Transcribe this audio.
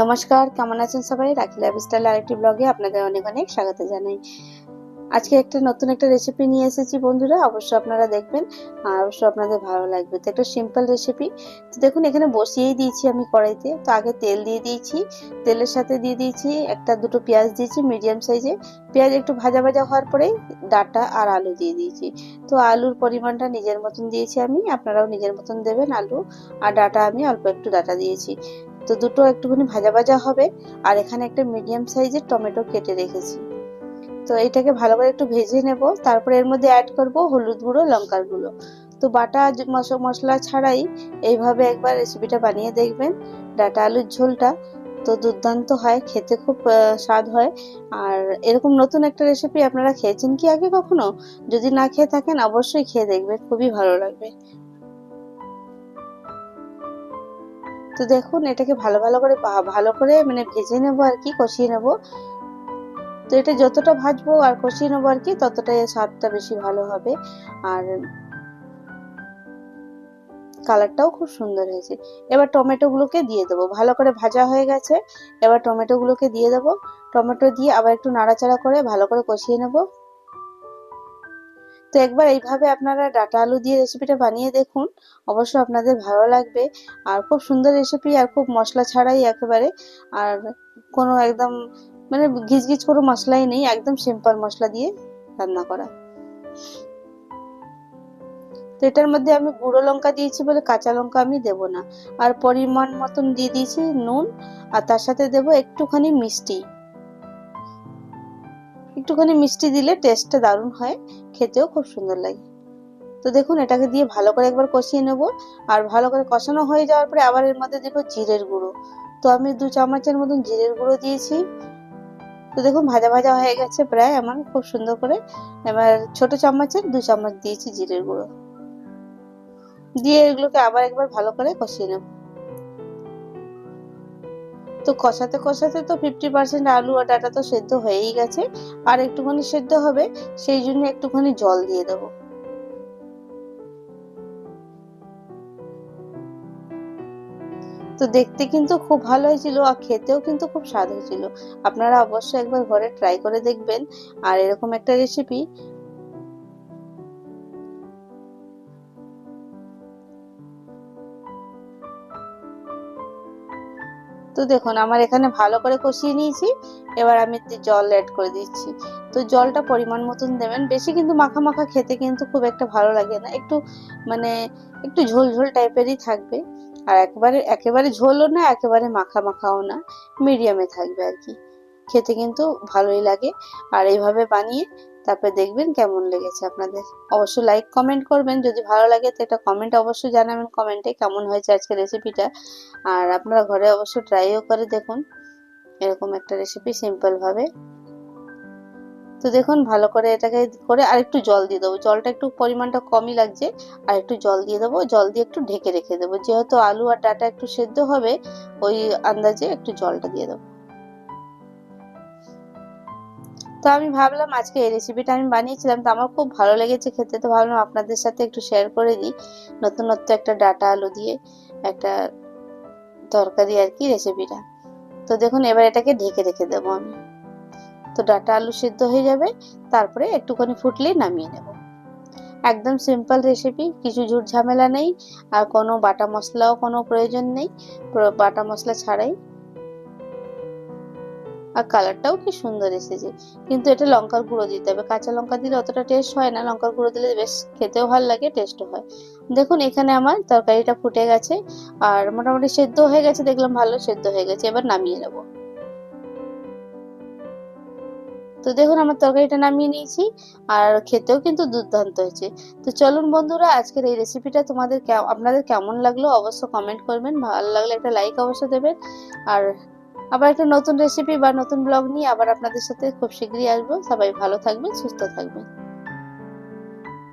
নমস্কার, কেমন আছেন সবাই? রাখি লাইফস্টাইল আরেকটি ব্লগে আপনাদের অনেক অনেক স্বাগত জানাই। আজকে একটা নতুন একটা রেসিপি নিয়ে এসেছি বন্ধুরা অবশ্যই আপনারা দেখবেন, আর অবশ্যই আপনাদের ভালো লাগবে। তো একটা সিম্পল রেসিপি তো দেখুন, এখানে বসিয়েই দিয়েছি আমি কড়াইতে। তো আগে তেল দিয়ে দিয়েছি। তেলের সাথে দিয়ে দিয়েছি একটা দুটো পেঁয়াজ দিয়েছি মিডিয়াম সাইজে পেঁয়াজ একটু ভাজা ভাজা হওয়ার পরেই ডাটা আর আলু দিয়ে দিয়েছি। তো আলুর পরিমাণটা নিজের মতন দিয়েছি আমি। আপনারাও নিজের মতন দেবেন আলু। আর ডাটা আমি অল্প একটু ডাটা দিয়েছি। তো দুটো একটুখানি ভাজা ভাজা হবে, আর এখানে একটা মিডিয়াম সাইজের টমেটো কেটে রেখেছি। তো এটাকে ভালো করে একটু ভেজে নেব, তারপরে এর মধ্যে অ্যাড করব হলুদ গুঁড়ো, লঙ্কার গুঁড়ো। তো বাটা মশলা ছাড়াই এইভাবে একবার রেসিপিটা বানিয়ে দেখবেন, ডাটা আলুর ঝোলটা। তো দুর্দান্ত হয়, খেতে খুব স্বাদ হয়। আর এরকম নতুন একটা রেসিপি আপনারা খেয়েছেন কি আগে কখনো? যদি না খেয়ে থাকেন অবশ্যই খেয়ে দেখবেন, খুবই ভালো লাগবে। তো দেখুন, এটাকে ভালো ভালো করে ভালো করে মানে ভেজে নেব আর কি, কষিয়ে নেব। তো এটা যতটা ভাজবো আর কষিয়ে নেব আর কি, ততটাই স্বাদটা বেশি ভালো হবে। আর কালারটাও খুব সুন্দর হয়েছে। এবার টমেটো গুলোকে দিয়ে দেবো। ভালো করে ভাজা হয়ে গেছে। এবার টমেটো গুলোকে দিয়ে দেবো। টমেটো দিয়ে আবার একটু নাড়াচাড়া করে ভালো করে কষিয়ে নেব। তো একবার এইভাবে আপনারা ডাটা আলু দিয়ে রেসিপিটা বানিয়ে দেখুন। অবশ্যই আপনাদের ভালো লাগবে। আর খুব সুন্দর রেসিপি আর খুব মশলা ছাড়াই একেবারে। আর কোনো একদম মানে ঘিচঘিচ কোনো মশলাই নেই, একদম সিম্পল মশলা দিয়ে রান্না করা। তো এটার মধ্যে আমি গুঁড়ো লঙ্কা দিয়েছি বলে কাঁচা লঙ্কা আমি দেব না। আর পরিমাণ মতন দিয়ে দিয়েছি নুন। আর তার সাথে দেব একটুখানি মিষ্টি। একটুখানি মিষ্টি দিলে টেস্টটা দারুণ হয়, খেতেও খুব সুন্দর লাগে। তো দেখুন, এটাকে দিয়ে ভালো করে একবার কষিয়ে নেব। আর ভালো করে কষানো হয়ে যাওয়ার পরে আবার এর মধ্যে দেবো জিরের গুঁড়ো। তো আমি দু চামচের মতন জিরের গুঁড়ো দিয়েছি। তো দেখুন, ভাজা ভাজা হয়ে গেছে প্রায় আমার, খুব সুন্দর করে। এবার ছোট চামচের দু চামচ দিয়েছি জিরের গুঁড়ো। দিয়ে এগুলোকে আবার একবার ভালো করে কষিয়ে নেব। তো কষাতে কষাতে তো ফিফটি পার্সেন্ট আলু আর ডাটা তো সেদ্ধ হয়েই গেছে, আর একটুখানি সেদ্ধ হবে, সেই জন্য একটুখানি জল দিয়ে দেবো। তো দেখতে কিন্তু খুব ভালো হয়েছিল আর খেতেও কিন্তু খুব স্বাদ হয়েছিল আপনারা অবশ্যই একবার ঘরে ট্রাই করে দেখবেন। আর এরকম একটা রেসিপি তো দেখুন, আমার এখানে ভালো করে কষিয়ে নিয়েছি। এবার আমি জল অ্যাড করে দিচ্ছি। তো জলটা পরিমাণ মতন দেবেন। বেশি কিন্তু মাখা মাখা খেতে কিন্তু খুব একটা ভালো লাগে না। একটু মানে একটু ঝোল ঝোল টাইপেরই থাকবে। আর একেবারে একেবারে ঝোলও না, একেবারে মাখা মাখাও না। মিডিয়ামে থাকবে আর কি। খেতে কিন্তু ভালোই লাগে। আর এইভাবে বানিয়ে তারপরে দেখবেন কেমন লেগেছে আপনাদের। অবশ্যই লাইক কমেন্ট করবেন। যদি ভালো লাগে তো একটা কমেন্ট অবশ্যই জানাবেন কমেন্টে কেমন হয়েছে আজকে রেসিপিটা আর আপনারা ঘরে অবশ্যই ট্রাইও করে দেখুন। এরকম একটা রেসিপি সিম্পলভাবে তো দেখুন, ভালো করে এটাকে করে আর একটু জল দিয়ে দেবো। জলটা একটু পরিমাণটা কমই লাগছে। আর একটু জল দিয়ে দেবো। জল দিয়ে একটু ঢেকে রেখে দেবো। যেহেতু আলু আর ডাটা একটু সেদ্ধ হবে, ওই আন্দাজে একটু জলটা দিয়ে দেবো। তো আমি ভাবলাম আজকে এই রেসিপিটা আমি বানিয়েছিলাম, তো আমার খুব ভালো লেগেছে খেতে, তো ভাবলাম আপনাদের সাথে একটু শেয়ার করে দিই। নতুনত্ব একটা ডাটা আলু দিয়ে একটা তরকারি আর কি রেসিপিটা তো দেখুন, এবার এটাকে ঢেকে রেখে দেবো আমি। তো ডাটা আলু সিদ্ধ হয়ে যাবে, তারপরে একটুখানি ফুটলেই নামিয়ে নেব। একদম সিম্পল রেসিপি কিছু ঝুট ঝামেলা নেই, আর কোনো বাটা মশলাও কোনো প্রয়োজন নেই বাটা মশলা ছাড়াই। আর কালারটাও কি সুন্দর এসেছে। কিন্তু এটা লঙ্কার গুঁড়ো দিতে হবে। কাঁচা লঙ্কা দিলে অতটা টেস্ট হয় না। লঙ্কার গুঁড়ো দিলে বেশ খেতেও ভালো লাগে টেস্টও হয়। দেখুন, এখানে আমার তরকারিটা ফুটে গেছে। আর মোটামুটি সেদ্ধ হয়ে গেছে, দেখলাম ভালো সেদ্ধ হয়ে গেছে। এবার নামিয়ে নেব। তো দেখুন, আমার তরকারিটা নামিয়ে নিয়েছি। আর খেতেও কিন্তু দুর্দান্ত হয়েছে। তো চলুন বন্ধুরা, আজকের এই রেসিপিটা তোমাদের আপনাদের কেমন লাগল অবশ্য কমেন্ট করবেন। ভালো লাগলে একটা লাইক অবশ্য দেবেন। আর আবার একটা নতুন রেসিপি বা নতুন ব্লগ নিয়ে আবার আপনাদের সাথে খুব শীঘ্রই আসব। সবাই ভালো থাকবেন, সুস্থ থাকবেন।